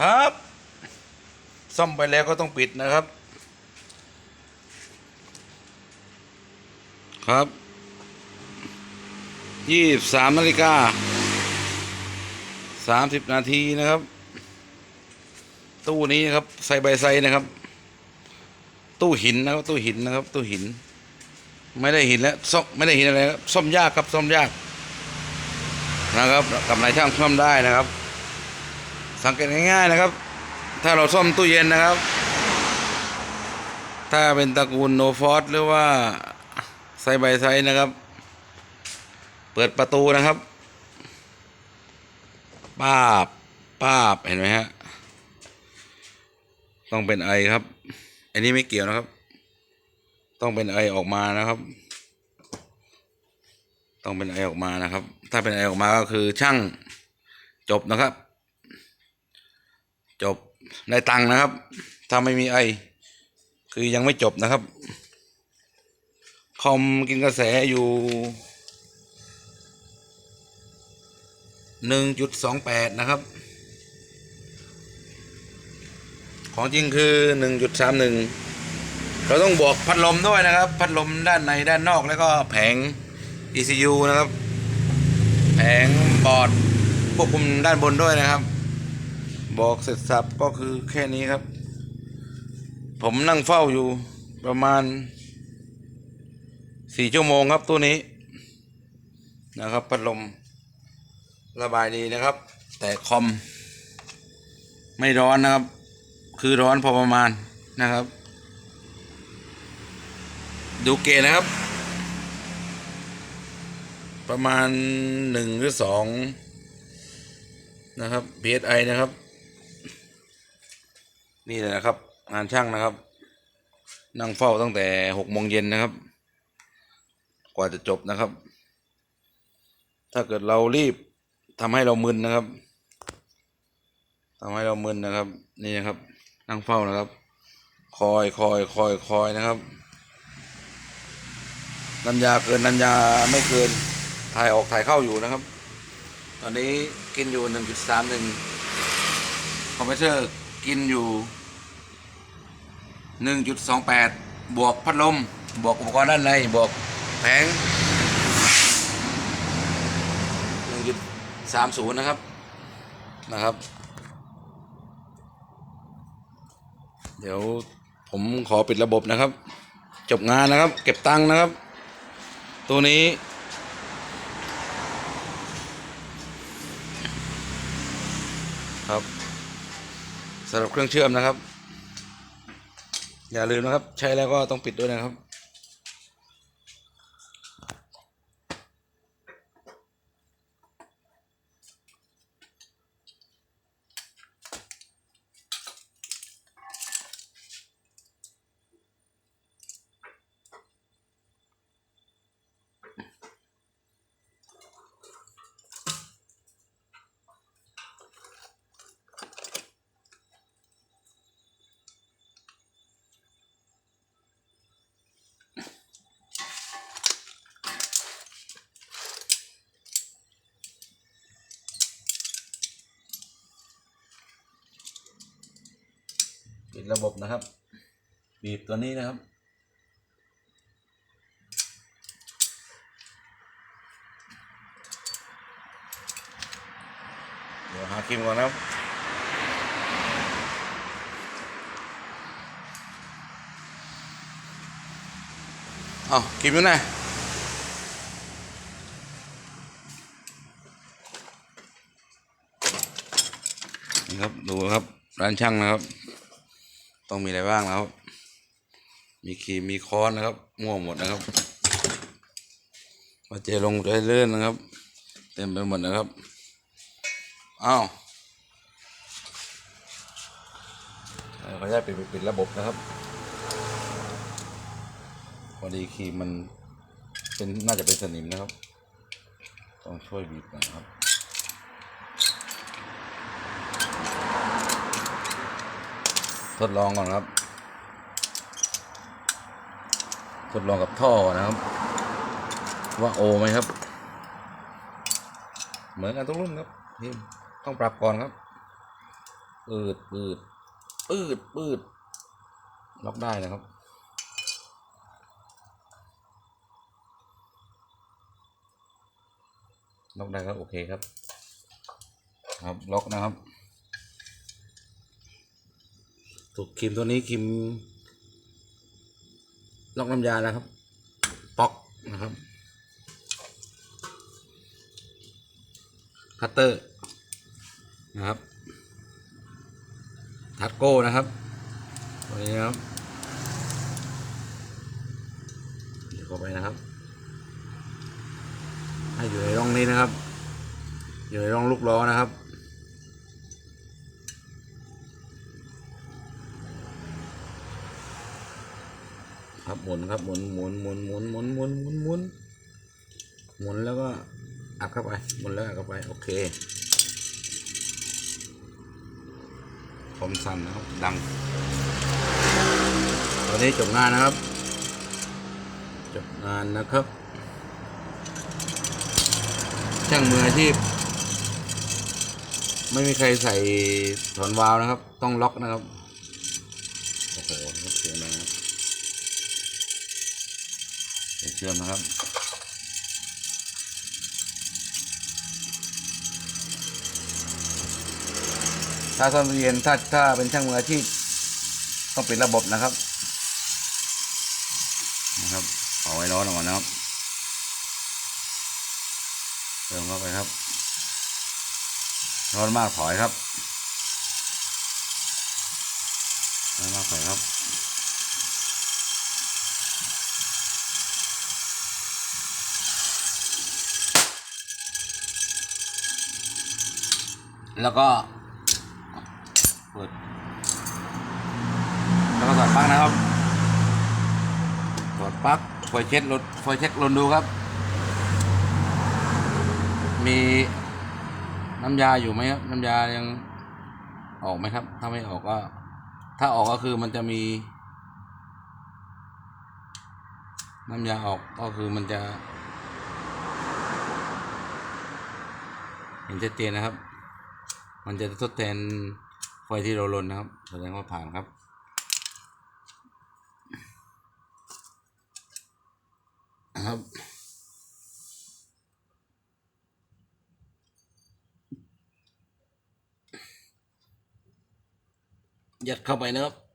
ครับ ซ่อมไปแล้วก็ต้องปิดนะครับ ครับยี่สามนาฬิกาสามสิบนาทีนะครับ ตู้นี้นะครับไซใบไซนะครับ ตู้หินนะครับ ตู้หินนะครับ ตู้หิน ไม่ได้หินแล้วซ่อมไม่ได้หินอะไรครับซ่อมยากครับซ่อมยากนะครับ กับนายช่างซ่อมได้นะครับ สังเกตง่ายๆนะครับ ถ้าเราซ่อมตู้เย็นนะครับ ถ้าเป็นตระกูลโนฟอสหรือว่าไซใบไซนะครับ เปิดประตูนะครับป้าบป้าบเห็นไหมฮะต้องเป็นไอครับ อันนี้ไม่เกี่ยวนะครับ ต้องเป็นไอออกมานะครับ ต้องเป็นไอออกมานะครับ ถ้าเป็นไอออกมาก็คือช่างจบนะครับ จบได้ตังค์นะครับ ถ้าไม่มีไอ คือยังไม่จบนะครับ คอมกินกระแสอยู่หนึ่งจุดสองแปดนะครับ ของจริงคือหนึ่งจุดสามหนึ่งเราต้องบวกพัดลมด้วยนะครับ พัดลมด้านในด้านนอกแล้วก็แผง ECU นะครับ แผงบอร์ดควบคุมด้านบนด้วยนะครับ บอกเสร็จสับก็คือแค่นี้ครับ ผมนั่งเฝ้าอยู่ประมาณสี่ชั่วโมงครับตัวนี้นะครับพัดลมระบายดีนะครับ แต่คอม ไม่ร้อนนะครับ คือร้อนพอประมาณนะครับ ดูเกณฑ์นะครับ ประมาณหนึ่งหรือสองนะครับ PSI นะครับ นี่แหละนะครับ งานช่างนะครับ นั่งเฝ้าตั้งแต่หกโมงเย็นนะครับ กว่าจะจบนะครับ ถ้าเกิดเรารีบทำให้เรามึนนะครับทำให้เรามึนนะครับ นี่นะครับ นั่งเฝ้านะครับ คอยคอยคอยคอยนะครับน้ำยาเกินน้ำยาไม่เกินถ่ายออกถ่ายเข้าอยู่นะครับ ตอนนี้กินอยู่หนึ่งจุดสามหนึ่งคอมเพรสเซอร์ กินอยู่หนึ่งจุดสองแปดบวกพัดลม บวกอุปกรณ์ด้านใน บวกแผงหนึ่งจุดสามศูนย์นะครับ นะครับ เดี๋ยวผมขอปิดระบบนะครับ จบงานนะครับ เก็บตังค์นะครับ ตัวนี้ครับ สำหรับเครื่องเชื่อมนะครับ อย่าลืมนะครับ ใช้แล้วก็ต้องปิดด้วยนะครับ ปิดระบบนะครับ บีบตัวนี้นะครับเดี๋ยวหาคิมก่อนนะครับเอาคิมอยู่ไหนนี่ครับดูครับร้านช่างนะครับ ต้องมีอะไรบ้างนะครับมีครีมมีค้อนนะครับมั่วหมดนะครับ มาเจลงใจเลื่อนนะครับ เต็มไปหมดนะครับอ้าวเขออนุญาตปิดปิดระบบนะครับ พอดีครีมมันเป็นน่าจะเป็นสนิมนะครับ ต้องช่วยบีบหน่อยครับ ทดลองก่อนครับ ทดลองกับท่อนะครับ ว่าโอไหมครับ เหมือนกันทุกรุ่นครับนี่ต้องปรับก่อนครับปืดปืดปืดปืดล็อกได้นะครับล็อกได้ครับโอเคครับ ครับล็อกนะครับ ถูกครีมตัวนี้ครีมลอกน้ำยาแล้วครับ ป๊อกนะครับคัตเตอร์นะครับทัดโก้นะครับตัวนี้ครับเดี๋ยวเข้าไปนะครับ ให้อยู่ในร่องนี้นะครับ อยู่ในร่องลูกล้อนะครับ ครับหมุนครับหมุนหมุนหมุนหมุนหมุนหมุนหมุนหมุนหมุนแล้วก็อัดเข้าไปหมุนแล้วอัดเข้าไปโอเคผมสั่นนะครับดังตอนนี้จบงานนะครับ จบงานนะครับ ช่างมืออาชีพไม่มีใครใส่ถอนวาล์วนะครับ ต้องล็อกนะครับ โอ้โหเสียงนะครับ เชื่อมนะครับถ้าซ่อมตู้เย็นถ้าถ้าเป็นช่างมืออาชีพต้องเป็นระบบนะครับ นะครับเอาไว้ร้อนออกมานะครับเติมเข้าไปครับร้อนมากถอยครับร้อนมากถอยครับ แล้วก็เปิดแล้วก็ถอดปลั๊กนะครับถอดปลั๊กไฟเช็ครถไฟเช็คลนดูครับ มีน้ำยาอยู่ไหมครับน้ำยายังออกไหมครับ ถ้าไม่ออกก็ ถ้าออกก็คือมันจะมี น้ำยาออกก็คือมันจะ เห็นชัดเจนนะครับ มันจะทดแทนไฟที่เราลนนะครับ แสดงว่าผ่านครับ ครับยัดเข้าไปนะครับ